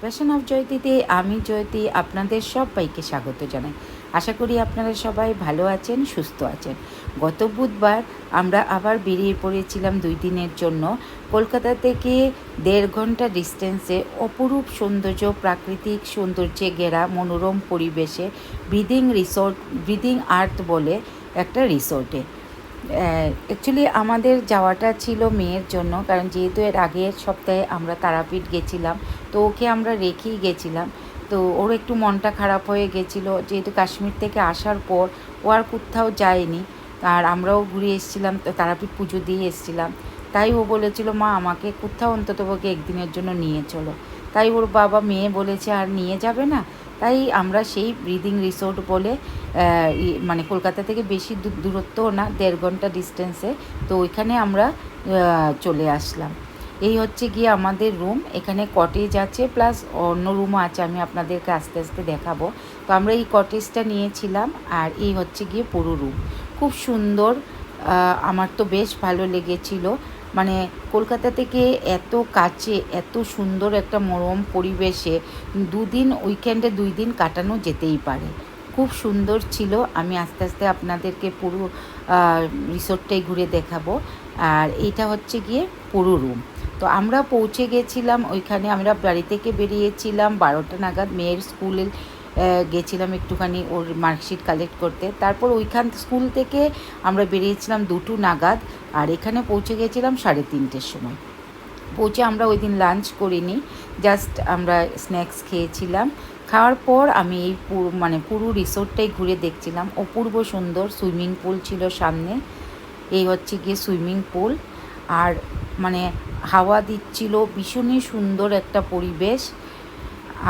Passion of জয়তীতে আমি জয়তী আপনাদের সবাইকে স্বাগত জানাই। আশা করি আপনারা সবাই ভালো আছেন, সুস্থ আছেন। গত বুধবার আমরা আবার বেরিয়ে পড়েছিলাম দুই দিনের জন্য। কলকাতা থেকে দেড় ঘণ্টা ডিস্টেন্সে অপরূপ সৌন্দর্য, প্রাকৃতিক সৌন্দর্যে ঘেরা মনোরম পরিবেশে ব্রিদিং রিসোর্ট ব্রিদিং আর্থ বলে একটা রিসোর্টে অ্যাকচুয়ালি আমাদের যাওয়াটা ছিল মেয়ের জন্য, কারণ যেহেতু এর আগের সপ্তাহে আমরা তারাপীঠ গেছিলাম, তো ওকে আমরা রেখেই গেছিলাম। তো ওর একটু মনটা খারাপ হয়ে গেছিল, যেহেতু কাশ্মীর থেকে আসার পর ও আর কোথাও যায়নি, আর আমরাও ঘুরে এসেছিলাম তারাপীঠ পুজো দিয়ে এসেছিলাম। তাই ও বলেছিল, মা, আমাকে কোথাও অন্তত ওকে একদিনের জন্য নিয়ে চলো। তাই ওর বাবা মেয়ে বলেছে আর নিয়ে যাবে না। তাই আমরা সেই ব্রিদিং রিসোর্ট বলে মানে কলকাতা থেকে বেশি দূ- দূরত্বও না, দেড় ঘণ্টা ডিস্টেন্সে তো ওইখানে আমরা চলে আসলাম। এই হচ্ছে গিয়ে আমাদের রুম এখানে কটেজ আছে প্লাস অন্য রুমও আছে, আমি আপনাদেরকে আস্তে আস্তে দেখাবো। তো আমরা এই কটেজটা নিয়েছিলাম, আর এই হচ্ছে গিয়ে পুরো রুম খুব সুন্দর আমার তো বেশ ভালো লেগেছিল। মানে কলকাতা থেকে এত কাছে, এত সুন্দর একটা মরম পরিবেশে দুদিন উইকেন্ডে দুই দিন কাটানো যেতেই পারে। খুব সুন্দর ছিল। আমি আস্তে আস্তে আপনাদেরকে পুরো রিসোর্টটাই ঘুরে দেখাবো। আর এইটা হচ্ছে গিয়ে পুরো রুম তো আমরা পৌঁছে গেছিলাম, ওইখানে আমরা বাড়ি থেকে বেরিয়েছিলাম, বারোটা নাগাদ মেয়ের স্কুলে গেছিলাম একটুখানি ওর মার্কশিট কালেক্ট করতে। তারপর ওইখান স্কুল থেকে আমরা বেরিয়েছিলাম দুটো নাগাদ। আর এখানে পৌঁছে গেছিলাম সাড়ে তিনটের সময়। পৌঁছে আমরা ওই দিন লাঞ্চ করিনি জাস্ট আমরা স্ন্যাক্স খেয়েছিলাম। খাওয়ার পর আমি এই মানে পুরো রিসোর্টটাই ঘুরে দেখছিলাম। অপূর্ব সুন্দর সুইমিং পুল ছিল সামনে, এই হচ্ছে গিয়ে সুইমিং পুল। আর মানে হাওয়া দিচ্ছিল, ভীষণই সুন্দর একটা পরিবেশ।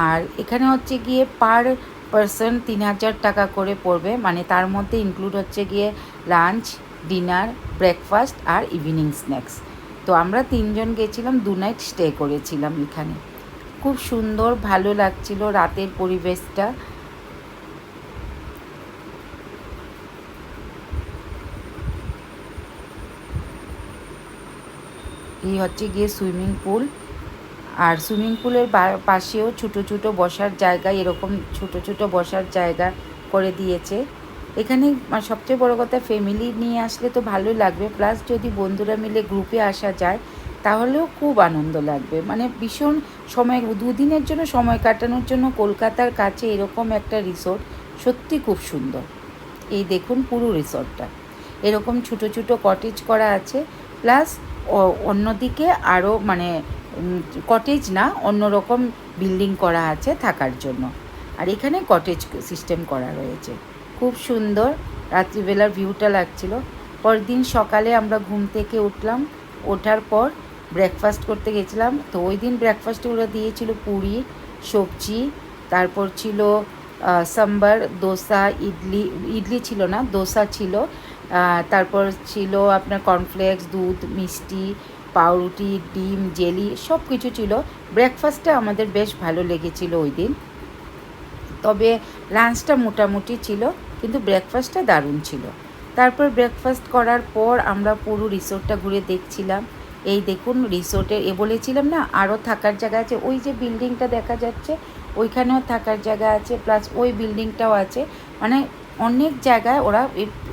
আর এখানে হচ্ছে গিয়ে পার পারসন তিন হাজার টাকা করে পড়বে মানে তার মধ্যে ইনক্লুড হচ্ছে গিয়ে লাঞ্চ ডিনার, ব্রেকফাস্ট আর ইভিনিং স্ন্যাক্স। তো আমরা তিনজন গেছিলাম, দু নাইট স্টে করেছিলাম এখানে। খুব সুন্দর, ভালো লাগছিল রাতের পরিবেশটা। এই হচ্ছে গিয়ে সুইমিং পুল। আর সুইমিং পুলের পাশেও ছোটো ছোটো বসার জায়গা, এরকম ছোটো ছোটো বসার জায়গা করে দিয়েছে। এখানে সবচেয়ে বড় কথা ফ্যামিলি নিয়ে আসলে তো ভালো লাগবে। প্লাস যদি বন্ধুরা মিলে গ্রুপে আসা যায়, তাহলেও খুব আনন্দ লাগবে। মানে ভীষণ সময়, দুদিনের জন্য সময় কাটানোর জন্য কলকাতার কাছে এরকম একটা রিসোর্ট সত্যি খুব সুন্দর। এই দেখুন পুরো রিসোর্টটা এরকম ছোটো ছোটো কটেজ করা আছে। প্লাস অন্যদিকে আরও মানে কটেজ না, অন্যরকম বিল্ডিং করা আছে থাকার জন্য। আর এখানে কটেজ সিস্টেম করা রয়েছে। খুব সুন্দর রাত্রিবেলার ভিউটা লাগছিল। পরদিন সকালে আমরা ঘুম থেকে উঠলাম, ওঠার পর ব্রেকফাস্ট করতে গেছিলাম। তো ওই দিন ব্রেকফাস্টে ওরা দিয়েছিল পুরি, সবজি, তারপর ছিল সাম্বার, দোসা, ইডলি ইডলি ছিল না, দোসা ছিল। তারপর ছিল আপনার কর্নফ্লেক্স দুধ, মিষ্টি, পাউরুটি, ডিম, জেলি সব কিছু ছিল। ব্রেকফাস্টটা আমাদের বেশ ভালো লেগেছিল ওই দিন। তবে লাঞ্চটা মোটামুটি ছিল। কিন্তু ব্রেকফাস্টটা দারুণ ছিল। তারপর ব্রেকফাস্ট করার পর আমরা পুরো রিসোর্টটা ঘুরে দেখছিলাম। এই দেখুন রিসোর্টের এ বলেছিলাম না আরও থাকার জায়গা আছে। ওই যে বিল্ডিংটা দেখা যাচ্ছে, ওইখানেও থাকার জায়গা আছে প্লাস ওই বিল্ডিংটাও আছে। মানে অনেক জায়গায় ওরা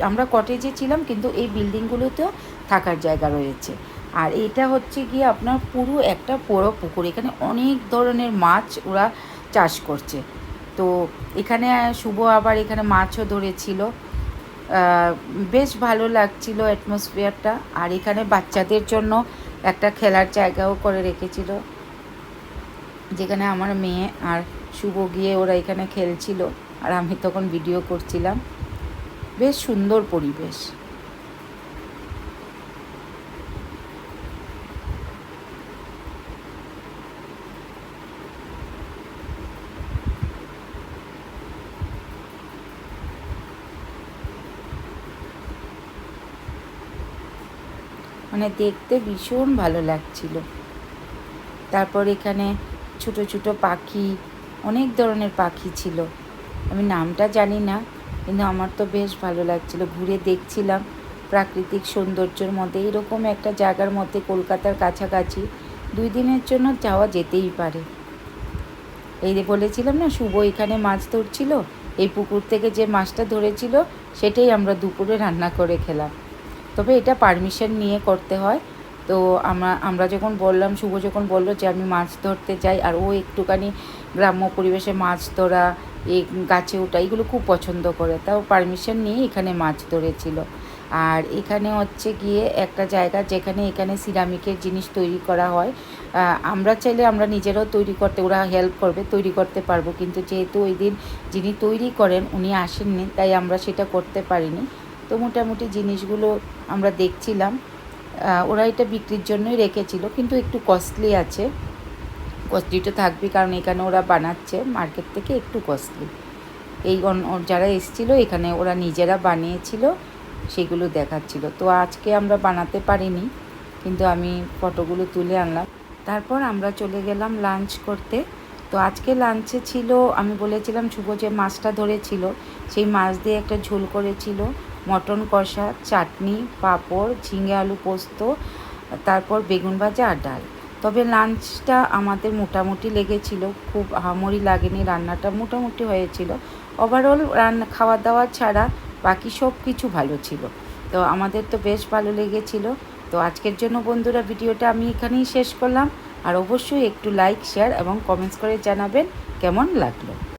আমরা কটেজে ছিলাম, কিন্তু এই বিল্ডিংগুলোতেও থাকার জায়গা রয়েছে। আর এটা হচ্ছে গিয়ে আপনার পুরো একটা বড় পুকুর। এখানে অনেক ধরনের মাছ ওরা চাষ করছে। তো এখানে শুভ আবার এখানে মাছও ধরেছিল। বেশ ভালো লাগছিল অ্যাটমসফিয়ারটা আর এখানে বাচ্চাদের জন্য একটা খেলার জায়গাও করে রেখেছিল। যেখানে আমার মেয়ে আর শুভ গিয়ে ওরা এখানে খেলছিল। আর আমি তখন ভিডিও করছিলাম। বেশ সুন্দর পরিবেশ। মানে দেখতে ভীষণ ভালো লাগছিল। তারপর এখানে ছোট ছোট পাখি, অনেক ধরনের পাখি ছিল। আমি নামটা জানি না, কিন্তু আমার তো বেশ ভালো লাগছিল। ঘুরে দেখছিলাম প্রাকৃতিক সৌন্দর্যের মধ্যে। এরকম একটা জায়গার মধ্যে কলকাতার কাছাকাছি দুই দিনের জন্য যাওয়া যেতেই পারে। এই যে বলেছিলাম না, শুভ এখানে মাছ ধরছিল, এই পুকুর থেকে যে মাছটা ধরেছিল, সেটাই আমরা দুপুরে রান্না করে খেলাম। তবে এটা পারমিশন নিয়ে করতে হয়। তো আমরা আমরা যখন বললাম, শুভ যখন বলল যে আমি মাছ ধরতে যাই, আর ও একটুখানি গ্রাম্য পরিবেশে মাছ ধরা এই গাছে ওটা এগুলো খুব পছন্দ করে। তাও পারমিশন নিয়ে এখানে মাছ ধরেছিল। আর এখানে হচ্ছে গিয়ে একটা জায়গা যেখানে এখানে সিরামিকের জিনিস তৈরি করা হয়। আমরা চাইলে আমরা নিজেরাও তৈরি করতে, ওরা হেল্প করবে, তৈরি করতে পারব। কিন্তু যেহেতু ওই দিন যিনি তৈরি করেন, উনি আসেননি, তাই আমরা সেটা করতে পারিনি। তো মোটামুটি জিনিসগুলো আমরা দেখছিলাম। ওরা এটা বিক্রির জন্যই রেখেছিল, কিন্তু একটু কস্টলি আছে। কস্টলি তো থাকবে কারণ এখানে ওরা বানাচ্ছে মার্কেট থেকে একটু কস্টলি এই যারা এসেছিল, এখানে ওরা নিজেরা বানিয়েছিল, সেগুলো দেখাচ্ছিল। তো আজকে আমরা বানাতে পারিনি, কিন্তু আমি ফটোগুলো তুলে আনলাম। তারপর আমরা চলে গেলাম লাঞ্চ করতে। তো আজকে লাঞ্চে ছিল, আমি বলেছিলাম শুভ যে মাছটা ধরেছিল, সেই মাছ দিয়ে একটা ঝোল করেছিল। মটন কষা, চাটনি, পাঁপড়, ঝিঙে আলু পোস্ত, তারপর বেগুন ভাজা আর ডাল। তবে লাঞ্চটা আমাদের মোটামুটি লেগেছিল, খুব আহামরি লাগেনি, রান্নাটা মোটামুটি হয়েছিল। ওভারঅল রান্না খাওয়া দাওয়া ছাড়া বাকি সব কিছু ভালো ছিল। তো আমাদের তো বেশ ভালো লেগেছিল। তো আজকের জন্য বন্ধুরা ভিডিওটা আমি এখানেই শেষ করলাম। আর অবশ্যই একটু লাইক শেয়ার এবং কমেন্টস করে জানাবেন কেমন লাগল।